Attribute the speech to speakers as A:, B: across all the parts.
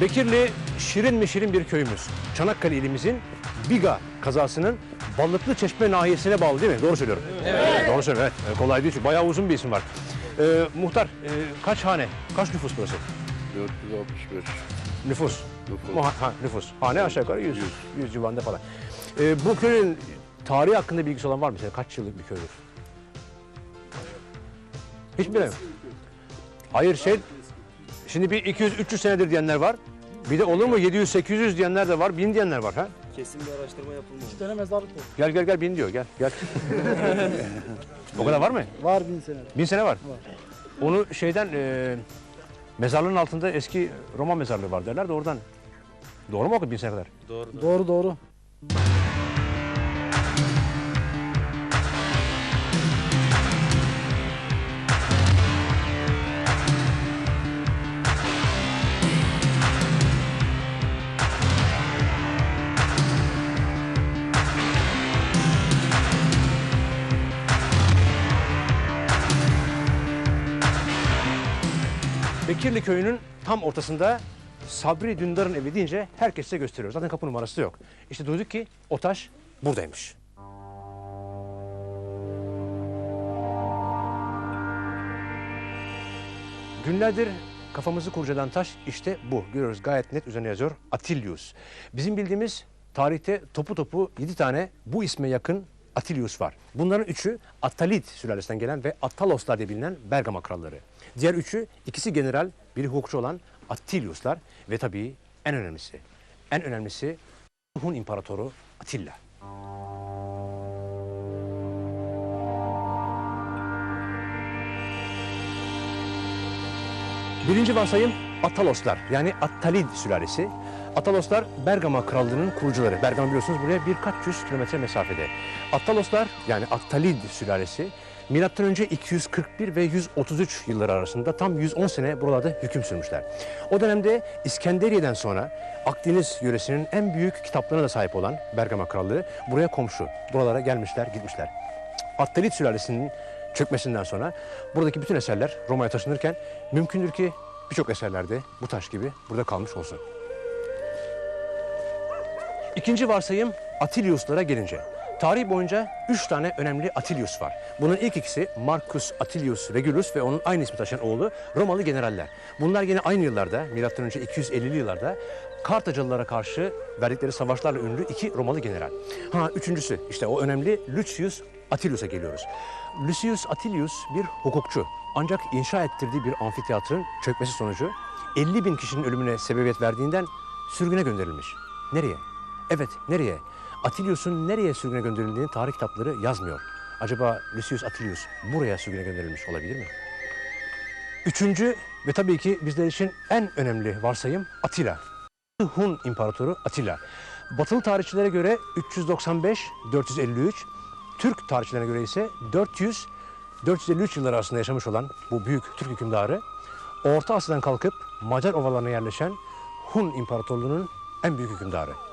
A: Bekirli şirin mi şirin bir köyümüz. Çanakkale ilimizin Biga kazasının Balıklı Çeşme nahiyesine bağlı değil mi? Doğru söylüyorum. Evet. Doğru söylüyorum evet. Ee, Kolay değil çünkü bayağı uzun bir isim var. Ee, muhtar e, kaç hane, kaç nüfus burası?
B: 465.
A: Nüfus.
B: Nüfus.
A: Muha- ha, nüfus. Hane aşağı yukarı 100, 100 civarında falan. Ee, bu köyün tarihi hakkında bilgisi olan var mı? Mesela kaç yıllık bir köydür? Hiç bilmiyorum. Hayır şey, şimdi bir 200-300 senedir diyenler var. Bir de olur mu 700-800 diyenler de var, 1000 diyenler var. Ha?
C: Kesin bir araştırma yapılmamış.
D: İki tane mezarlık var.
A: Gel gel gel bin diyor gel gel. o kadar var mı?
D: Var bin sene.
A: Bin sene var. Onu şeyden e, mezarlığın altında eski Roma mezarlığı var derler de oradan. Doğru mu okudun bin sene kadar?
C: Doğru.
D: Doğru doğru.
A: Bekirli köyünün tam ortasında Sabri Dündar'ın evi deyince herkes size gösteriyor. Zaten kapı numarası yok. İşte duyduk ki o taş buradaymış. Günlerdir kafamızı kurcalayan taş işte bu. Görüyoruz gayet net üzerine yazıyor Atilius. Bizim bildiğimiz tarihte topu topu 7 tane bu isme yakın Atilius var. Bunların üçü Attalid sülalesinden gelen ve Attaloslar diye bilinen Bergama kralları. Diğer üçü ikisi general, biri hukukçu olan Attiliuslar ve tabii en önemlisi, en önemlisi Hun İmparatoru Atilla. Birinci varsayım Ataloslar yani Attalid sülalesi. Ataloslar Bergama krallığının kurucuları. Bergama biliyorsunuz buraya birkaç yüz kilometre mesafede. Attaloslar yani Attalid sülalesi Milattan önce 241 ve 133 yılları arasında tam 110 sene buralarda hüküm sürmüşler. O dönemde İskenderiye'den sonra Akdeniz yöresinin en büyük kitaplarına da sahip olan Bergama Krallığı buraya komşu. Buralara gelmişler, gitmişler. Attalid sülalesinin çökmesinden sonra buradaki bütün eserler Roma'ya taşınırken mümkündür ki birçok eserlerde bu taş gibi burada kalmış olsun. İkinci varsayım Atilius'lara gelince. Tarih boyunca üç tane önemli Atilius var. Bunun ilk ikisi Marcus Atilius Regulus ve onun aynı ismi taşıyan oğlu Romalı generaller. Bunlar yine aynı yıllarda, önce 250'li yıllarda Kartacalılara karşı verdikleri savaşlarla ünlü iki Romalı general. Ha üçüncüsü işte o önemli Lucius Atilius'a geliyoruz. Lucius Atilius bir hukukçu. Ancak inşa ettirdiği bir amfiteyatrın çökmesi sonucu 50 bin kişinin ölümüne sebebiyet verdiğinden sürgüne gönderilmiş. Nereye? Evet, nereye? Atilius'un nereye sürgüne gönderildiğini tarih kitapları yazmıyor. Acaba Lucius Atilius buraya sürgüne gönderilmiş olabilir mi? Üçüncü ve tabii ki bizler için en önemli varsayım Atilla. Hun İmparatoru Atilla. Batılı tarihçilere göre 395-453, Türk tarihçilerine göre ise 400-453 yılları arasında yaşamış olan bu büyük Türk hükümdarı Orta Asya'dan kalkıp Macar ovalarına yerleşen Hun İmparatorluğu'nun en büyük hükümdarı.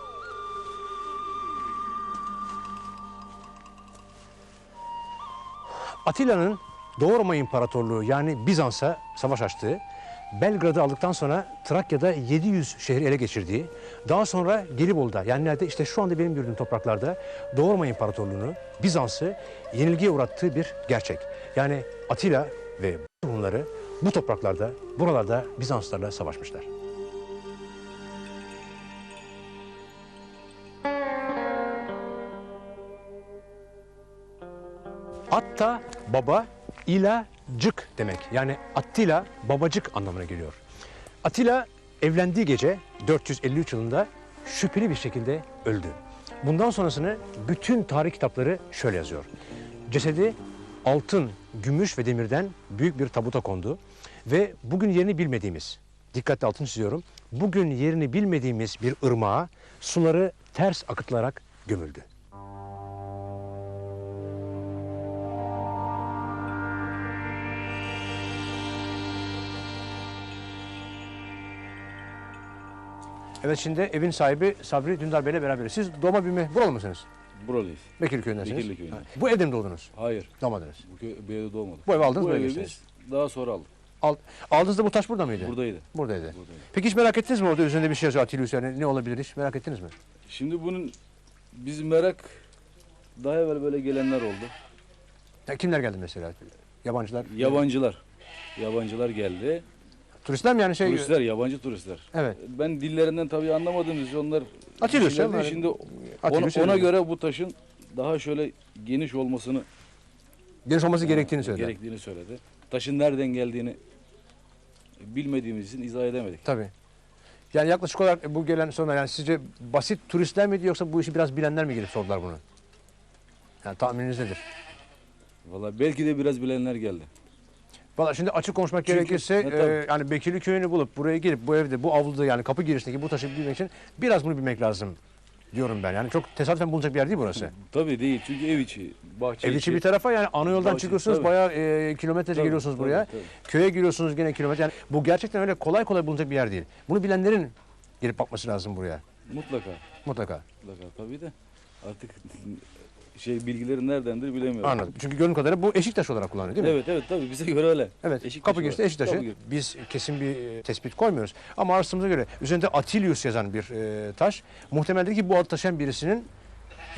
A: Atilla'nın Doğu Roma İmparatorluğu yani Bizans'a savaş açtığı, Belgrad'ı aldıktan sonra Trakya'da 700 şehri ele geçirdiği, daha sonra Gelibolu'da yani nerede işte şu anda benim gördüğüm topraklarda Doğu Roma İmparatorluğu'nu, Bizans'ı yenilgiye uğrattığı bir gerçek. Yani Atilla ve Hunları bu topraklarda, buralarda Bizanslarla savaşmışlar. Atta baba, ila cık demek. Yani Attila babacık anlamına geliyor. Attila evlendiği gece 453 yılında şüpheli bir şekilde öldü. Bundan sonrasını bütün tarih kitapları şöyle yazıyor. Cesedi altın, gümüş ve demirden büyük bir tabuta kondu ve bugün yerini bilmediğimiz, dikkatle altını çiziyorum, bugün yerini bilmediğimiz bir ırmağa suları ters akıtılarak gömüldü. Evet şimdi evin sahibi Sabri Dündar Bey'le beraberiz. Siz doğma büyüme buralı mısınız?
B: Buralıyız.
A: Bekirli köyündensiniz.
B: Bekirli köyünden.
A: Ha, Bu evde mi doğdunuz?
B: Hayır.
A: Doğmadınız.
B: Bu, köy, bu evde doğmadık.
A: Bu evi aldınız
B: Bu
A: buraya
B: evi biz daha sonra aldık.
A: Al, aldığınızda bu taş burada mıydı?
B: Buradaydı.
A: Buradaydı.
B: Buradaydı.
A: Peki hiç merak ettiniz mi orada üzerinde bir şey yazıyor Atilius yani ne olabilir hiç merak ettiniz mi?
B: Şimdi bunun biz merak daha evvel böyle gelenler oldu.
A: Ya kimler geldi mesela? Yabancılar.
B: Yabancılar. Yabancılar geldi.
A: Turistler mi yani şey?
B: Turistler, yabancı turistler.
A: Evet.
B: Ben dillerinden tabii anlamadığımız için onlar şeyler
A: canım,
B: değil. Şimdi ona, ona
A: yani.
B: göre bu taşın daha şöyle geniş olmasını
A: Geniş olması gerektiğini söyledi.
B: gerektiğini söyledi. Taşın nereden geldiğini bilmediğimiz için izah edemedik.
A: Tabii. Yani yaklaşık olarak bu gelen sonra yani sizce basit turistler miydi yoksa bu işi biraz bilenler mi gelip sordular bunu? Yani tahmininiz nedir?
B: Valla belki de biraz bilenler geldi.
A: Valla şimdi açık konuşmak
B: Çünkü-
A: gerekirse
B: E, tabii.
A: yani Bekirli köyünü bulup buraya gelip bu evde bu avluda yani kapı girişindeki bu taşı bilmek için biraz bunu bilmek lazım diyorum ben. Yani çok tesadüfen bulunacak bir yer değil burası.
B: Tabii değil çünkü ev içi, bahçe
A: Ev içi bir tarafa yani ana yoldan
B: Bahçe,
A: çıkıyorsunuz
B: tabii.
A: bayağı e, kilometrece
B: Tabii,
A: geliyorsunuz
B: tabii,
A: buraya.
B: tabii.
A: Köye giriyorsunuz gene kilometre. Yani bu gerçekten öyle kolay kolay bulunacak bir yer değil. Bunu bilenlerin gelip bakması lazım buraya.
B: Mutlaka,
A: Mutlaka.
B: mutlaka tabii de artık şey bilgileri neredendir bilemiyorum.
A: Anladım. Çünkü gördüğüm kadarıyla bu eşik taşı olarak kullanılıyor değil mi?
B: Evet evet tabii bize göre öyle.
A: Evet.
B: Eşik
A: kapı girişte
B: var.
A: eşik taşı.
B: Kapı gir-
A: Biz kesin bir e, tespit koymuyoruz. Ama araştırdığımıza göre üzerinde Atilius yazan bir e, taş. Muhtemeldir ki bu adı taşıyan birisinin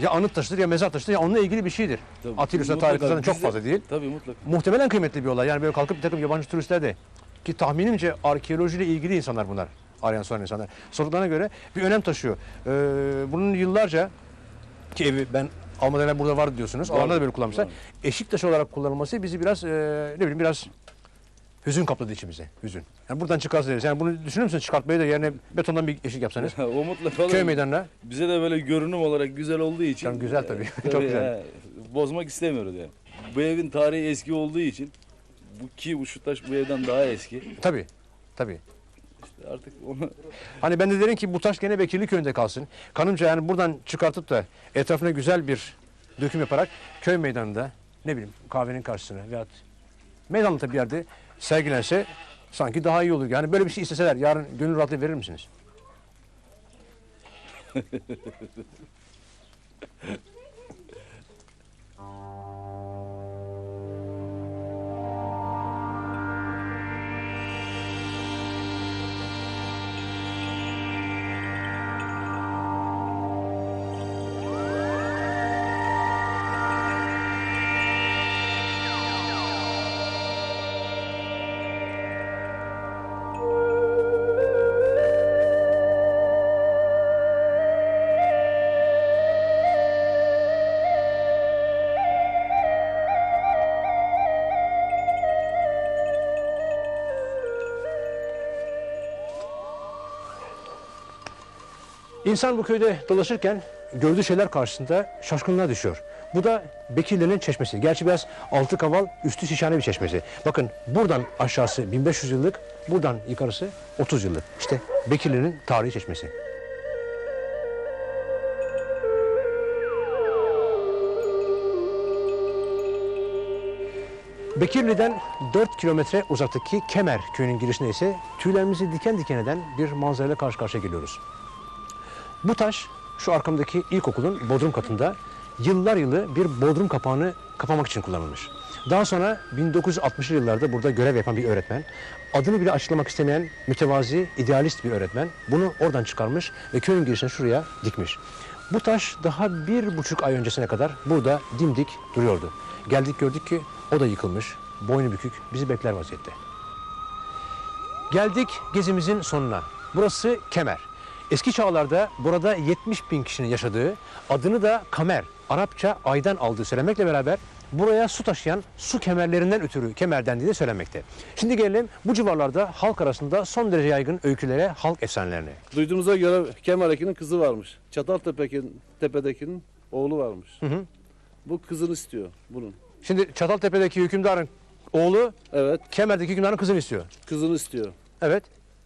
A: ya anıt taşıdır ya mezar taşıdır ya onunla ilgili bir şeydir.
B: Tabii.
A: Atilius'la tarih zaten çok fazla değil.
B: Tabii mutlaka.
A: Muhtemelen kıymetli bir olay. Yani böyle kalkıp bir takım yabancı turistler de ki tahminimce arkeolojiyle ilgili insanlar bunlar. Arayan soran insanlar. Sorduklarına göre bir önem taşıyor. Ee, bunun yıllarca ki evi ben evvel burada vardı diyorsunuz. Alanda da böyle kullanmışlar. Eşik taşı olarak kullanılması bizi biraz e, ne bileyim biraz hüzün kapladı içimize. Hüzün. Yani buradan çıkarsa deriz. Yani bunu düşünür müsünüz çıkartmayı da yerine betondan bir eşik yapsanız?
B: o mutlaka
A: Köy meydanına.
B: bize de böyle görünüm olarak güzel olduğu için.
A: Canım güzel tabii.
B: e,
A: Çok güzel.
B: e, bozmak istemiyoruz yani. Bu evin tarihi eski olduğu için bu ki bu şu taş bu evden daha eski.
A: Tabii. Tabii.
B: Artık onu
A: Hani ben de derim ki bu taş gene Bekirli köyünde kalsın. Kanımca yani buradan çıkartıp da etrafına güzel bir döküm yaparak köy meydanında ne bileyim kahvenin karşısına veyahut meydanlıkta bir yerde sergilense sanki daha iyi olur. Yani böyle bir şey isteseler yarın gönül rahatlığı verir misiniz? İnsan bu köyde dolaşırken gördüğü şeyler karşısında şaşkınlığa düşüyor. Bu da Bekirli'nin çeşmesi. Gerçi biraz altı kaval, üstü şişhane bir çeşmesi. Bakın buradan aşağısı 1500 yıllık, buradan yukarısı 30 yıllık. İşte Bekirli'nin tarihi çeşmesi. Bekirli'den 4 kilometre uzaktaki Kemer köyünün girişinde ise tüylerimizi diken diken eden bir manzarayla karşı karşıya geliyoruz. Bu taş şu arkamdaki ilkokulun bodrum katında yıllar yılı bir bodrum kapağını kapamak için kullanılmış. Daha sonra 1960'lı yıllarda burada görev yapan bir öğretmen, adını bile açıklamak istemeyen mütevazi, idealist bir öğretmen bunu oradan çıkarmış ve köyün girişine şuraya dikmiş. Bu taş daha bir buçuk ay öncesine kadar burada dimdik duruyordu. Geldik gördük ki o da yıkılmış, boynu bükük, bizi bekler vaziyette. Geldik gezimizin sonuna. Burası Kemer. Eski çağlarda burada 70 bin kişinin yaşadığı, adını da Kamer, Arapça aydan aldığı söylemekle beraber buraya su taşıyan su kemerlerinden ötürü kemer dendiği de söylenmekte. Şimdi gelelim bu civarlarda halk arasında son derece yaygın öykülere, halk efsanelerine.
C: Duyduğumuza göre Kemal Ekin'in kızı varmış. Çataltepe'dekinin Tepe'dekinin oğlu varmış.
A: hı.
C: Bu kızını istiyor bunun.
A: Şimdi Çataltepe'deki hükümdarın oğlu
C: Evet,
A: Kemer'deki hükümdarın kızını istiyor.
C: kızını istiyor.
A: Evet.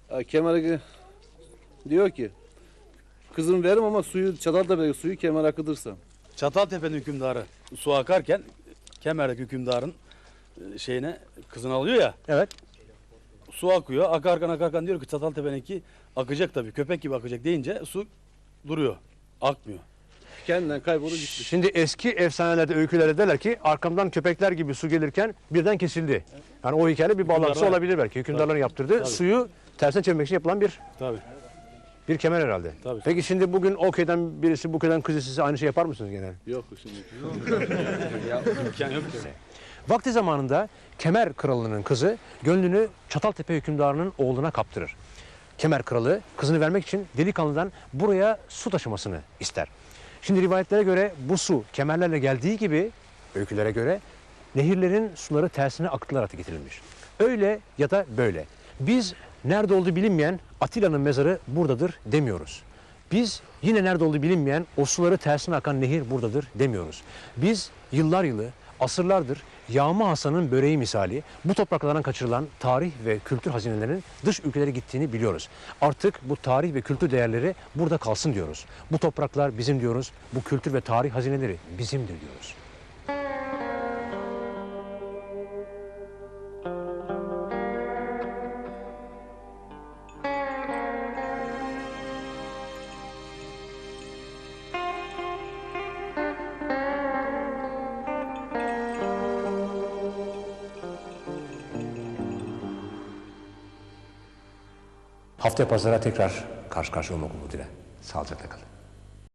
C: Ha, Kemal Ekin diyor ki kızını veririm ama suyu Çataltepe'deki suyu Kemal akıtırsam.
D: Çataltepe'nin hükümdarı su akarken Kemer'deki hükümdarın e, şeyine kızını alıyor ya
A: Evet.
D: su akıyor akarken akarken diyor ki Çataltepe'ninki akacak tabii. Köpek gibi akacak deyince su duruyor. Akmıyor.
C: Kendinden kaybolur gitti.
A: Şimdi eski efsanelerde, öykülerde derler ki arkamdan köpekler gibi su gelirken birden kesildi. Yani o hikayeyle bir bağlantısı
D: Hükümdarlar-
A: olabilir belki. Hükümdarların yaptırdığı
D: Tabii.
A: suyu tersine çevirmek için yapılan bir
D: Tabii.
A: Bir kemer herhalde.
D: Tabii.
A: Peki şimdi bugün o köyden birisi bu köyden kızı size aynı şey yapar mısınız gene?
C: Yok şimdi.
D: İmkan yok ki.
A: Vakti zamanında Kemer Kralı'nın kızı gönlünü Çataltepe hükümdarının oğluna kaptırır. Kemer Kralı kızını vermek için delikanlıdan buraya su taşımasını ister. Şimdi rivayetlere göre bu su kemerlerle geldiği gibi öykülere göre nehirlerin suları tersine akıtılarak getirilmiş. Öyle ya da böyle. Biz nerede olduğu bilinmeyen Atilla'nın mezarı buradadır demiyoruz. Biz yine nerede olduğu bilinmeyen o suları tersine akan nehir buradadır demiyoruz. Biz yıllar yılı, asırlardır Yağma Hasan'ın böreği misali bu topraklardan kaçırılan tarih ve kültür hazinelerinin dış ülkelere gittiğini biliyoruz. Artık bu tarih ve kültür değerleri burada kalsın diyoruz. Bu topraklar bizim diyoruz. Bu kültür ve tarih hazineleri bizimdir diyoruz. Haftaya pazara tekrar karşı karşıya olmak umuduyla. Sağlıcakla kalın.